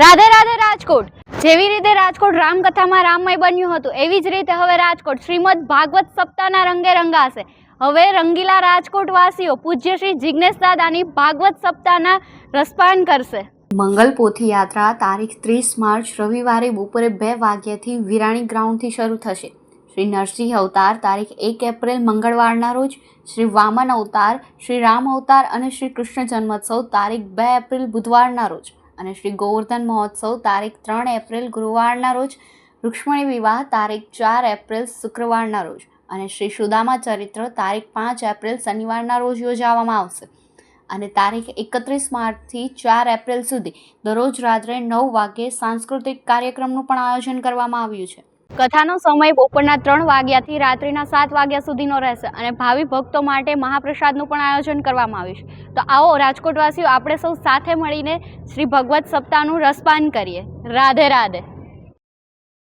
રાધે રાધે રાજકોટ. જેવી રીતે રાજકોટ રામકથામાં રામમય બન્યું હતું, એવી જ રીતે હવે રાજકોટ શ્રીમદ ભાગવત સપ્તાહના રંગે રંગાશે. હવે રંગીલા રાજકોટ વાસીઓ પૂજ્ય શ્રી જિજ્ઞેશ દાદાની ભાગવત સપ્તાહના રસપાન કરશે. મંગલ પોથી યાત્રા તારીખ ત્રીસ માર્ચ રવિવારે બપોરે બે વાગ્યાથી વિરાણી ગ્રાઉન્ડથી શરૂ થશે. શ્રી નરસિંહ અવતાર તારીખ એક એપ્રિલ મંગળવારના રોજ, શ્રી વામન અવતાર, શ્રી રામ અવતાર અને શ્રી કૃષ્ણ જન્મોત્સવ તારીખ બે એપ્રિલ બુધવારના રોજ. અને શ્રી ગોવર્ધન મહોત્સવ તારીખ ત્રણ એપ્રિલ ગુરુવારના રોજ, રૂક્ષ્મણી વિવાહ તારીખ ચાર એપ્રિલ શુક્રવારના રોજ અને શ્રી સુદામા ચરિત્ર તારીખ પાંચ એપ્રિલ શનિવારના રોજ યોજાવામાં આવશે. અને તારીખ એકત્રીસ માર્ચથી ચાર એપ્રિલ સુધી દરરોજ રાત્રે નવ વાગ્યે સાંસ્કૃતિક કાર્યક્રમનું પણ આયોજન કરવામાં આવ્યું છે. કથાનો સમય બપોરના ત્રણ વાગ્યાથી રાત્રિના સાત વાગ્યા સુધીનો રહેશે અને ભાવિ ભક્તો માટે મહાપ્રસાદનું પણ આયોજન કરવામાં આવ્યું છે. તો આવો રાજકોટવાસીઓ, આપણે સૌ સાથે મળીને શ્રી ભગવત સપ્તાહનું રસપાન કરીએ. રાધે રાધે.